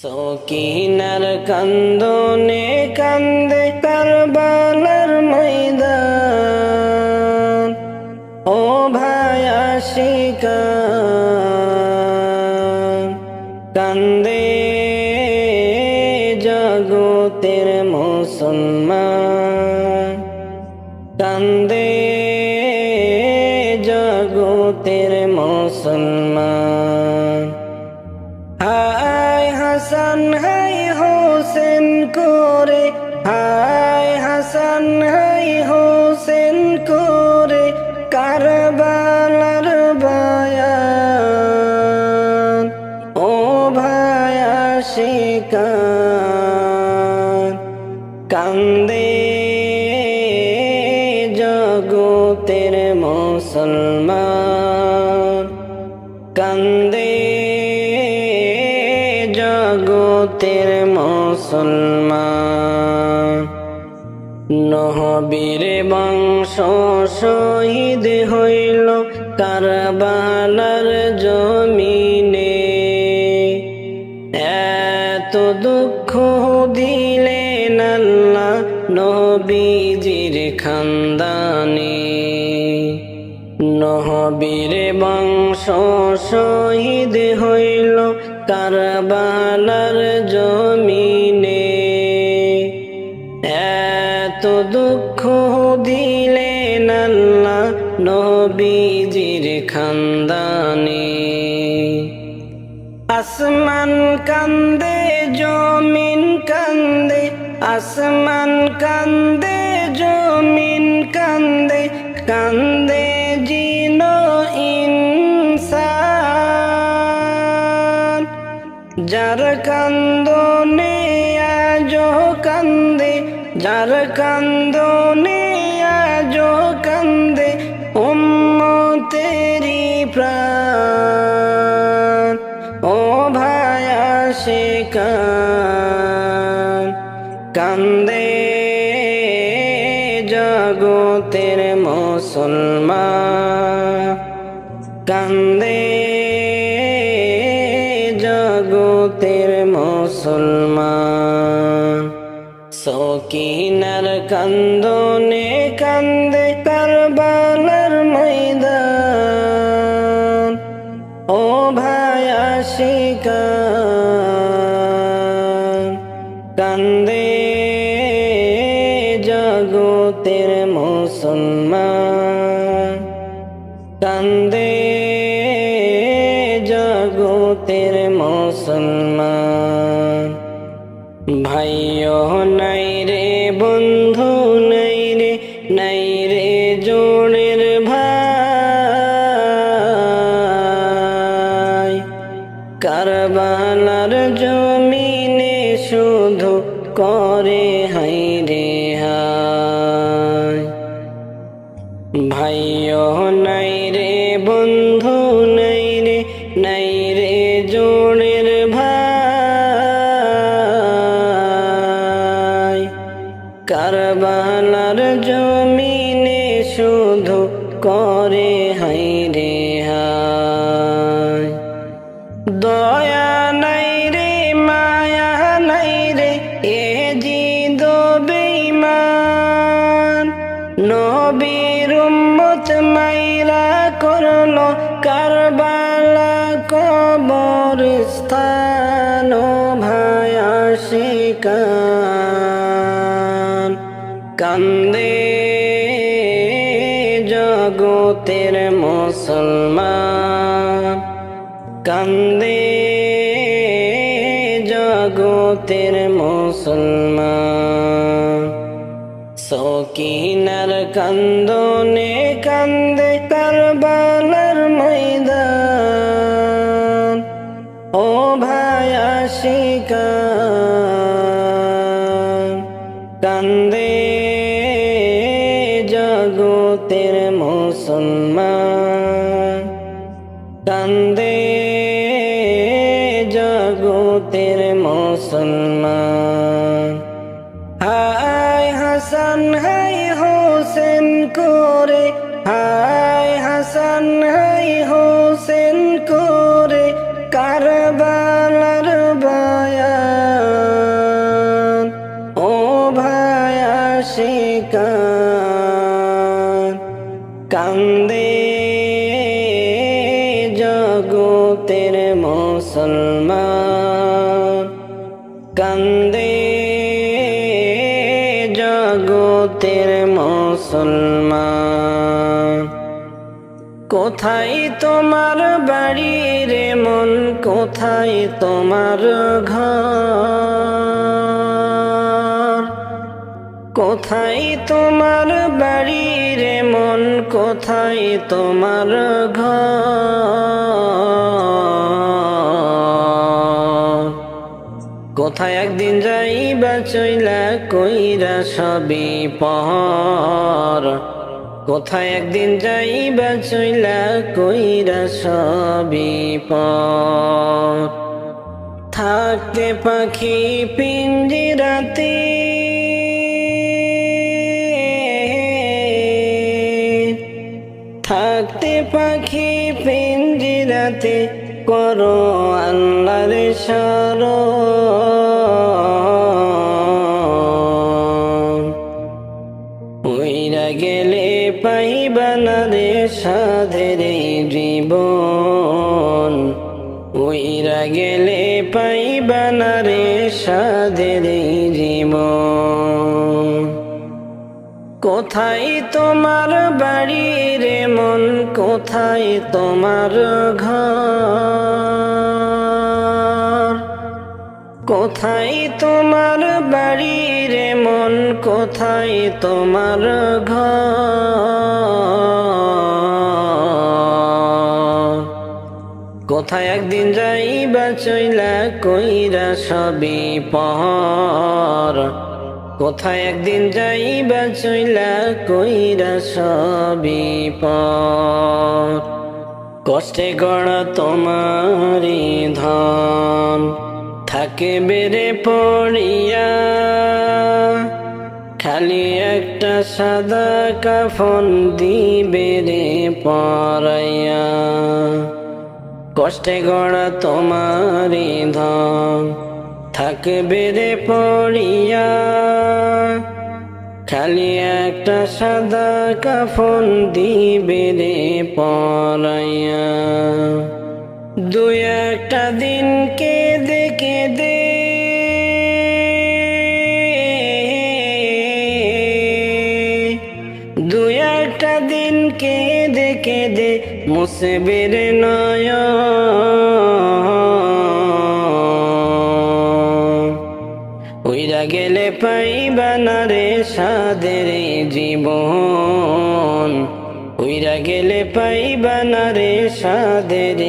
সকিনার কান্দনে কান্দে কারবালার ময়দান। ও ভাই আশিকা কান্দে জগতের মুসলমান। কান্দে হাসান হাই হোসেন করে। হায় হাসান হাই হোসেন করে কারবালার জগতের মুসলমান। নহবীর বংশ শহীদ হইল কারবালার জমিনে। এত দুঃখ দিলেন আল্লাহ নবীজির খানদানে। নহবীর বংশ শহীদ হইল কারবালার জমিনে এত দুঃখ দিলেন আল্লাহ নবীজির খানদানে। আসমান কান্দে জমিন কান্দে আসমান কান্দে যার কান্দনে আজ কান্দে, যার কান্দনে আজ কান্দে উম্মতেরি প্রাণ। ও ভায়া শিকার কান্দে জগতের মুসলমান। কান্দে মুসলমান। সকিনার কান্দনে কান্দে কারবালার ময়দান। ও ভায়া শিকার কান্দে জগতের মুসলমান। কান্দে জগতের করে হাই রে হায়। ভাইও নাই রে, বন্ধু নাই রে নাই রে জোড়ের ভাই। কারবালার জমিনে শুধু করে হাই কারবালা কবর স্থান ভায়া শিকান কান্দে জগতের মুসলমান। কান্দে জগতের মুসলমান। সকিনার কান্দনে কান্দে জগতের মুসলমান কান্দে জগতের মুসলমান হায় হাসান হাই হোসেন করে হায় হাসান হাই হোসেন কান্দে জগতের মুসলমান। কোথায় তোমার বাড়ি রে মন, কোথায় তোমার ঘর? কোথায় তোমার বাড়ি রে মন, কোথায় তোমার ঘর? কোথায় একদিন যাইবা চইলা কইরা সবই পহর কোথায় একদিন যাইবা চইলা কইরা সবই পর। থাকতে পাখি পিঞ্জি পিঞ্জিরাতে থাকতে পাখি পিঞ্জিরাতে করো আল্লাহর শরণ রে সাধের জীবন। কোথায় তোমার বাড়ি রে মন, কোথায় তোমার ঘর? কোথায় তোমার বাড়ি রে মন, কোথায় তোমার ঘর? কোথায় একদিন যাইবা চইলা কইরা সবই পহর কোথায় একদিন যাইবা চইলা কইরা সবই পর। কষ্টে গড়া তোমারি ধন, থাকে বেড়ে পড়িয়া। খালি একটা সাদা কাফন দিবে রে পরাইয়া। কষ্টে গড়া তোমারি ধন থাকবে রে পড়িয়া, খালি একটা সাদা কাফন দিবে রে পরাইয়া। দু একটা দিন কেঁদে কেঁদে দু একটা দিন কেঁদে কেঁদে মুসবের নয় গেলে পাইবা না রে সাদের জীবন। উইরা গেলে পাইবা না রে সাদের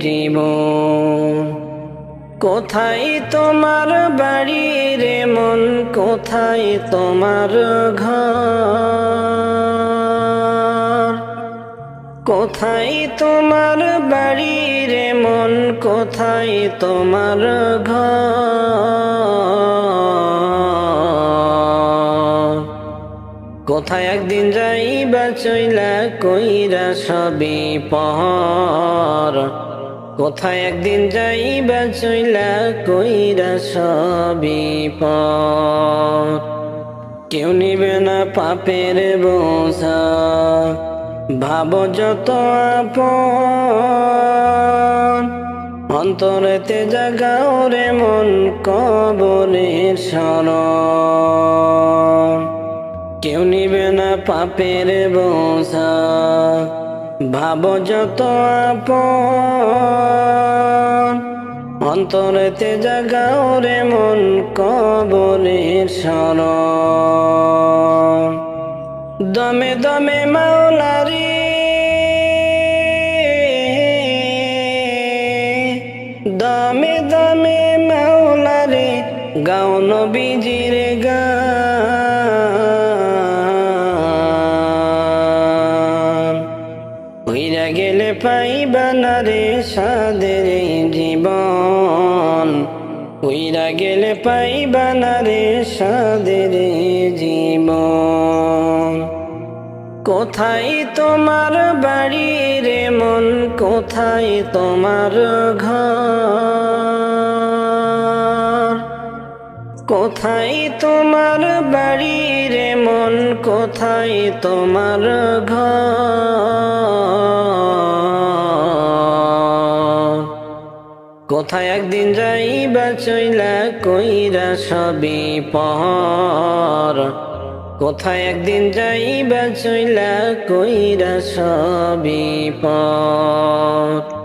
জীবন। কোথায় তোমার বাড়ি রে মন, কোথায় তোমার ঘর? কোথায় তোমার বাড়ি রে মন? কোথায় তোমার ঘর? কোথায় একদিন যাইবা চইলা কইরা সবই পহর? কোথায় একদিন যাইবা চইলা কইরা সবই পর কেউ নিবে না পাপের বোঝা। ভাব যত অন্তরেতে জাগাও রে মন কবরের স্মরণ। কেউ নিবে না পাপের বোঝা, ভাব যত অন্তরেতে জাগাও রে মন কবরের স্মরণ। দমে দমে মাওলারি। দমে দমে মাওলারে, গাও নবীজির গান। হইরা গেলে পাইবা না রে সাদের জীবন। গেলে পাইবা না রে সাদের কোথায় তোমার বাড়ি রে মন? কোথায় তোমার ঘর? কোথায় তোমার বাড়ি রে মন? কোথায় তোমার ঘর? কোথায় একদিন যাইবা চইলা কইরা সবই পর? কোথায় একদিন যাইবা চইলা কইরা সবই পর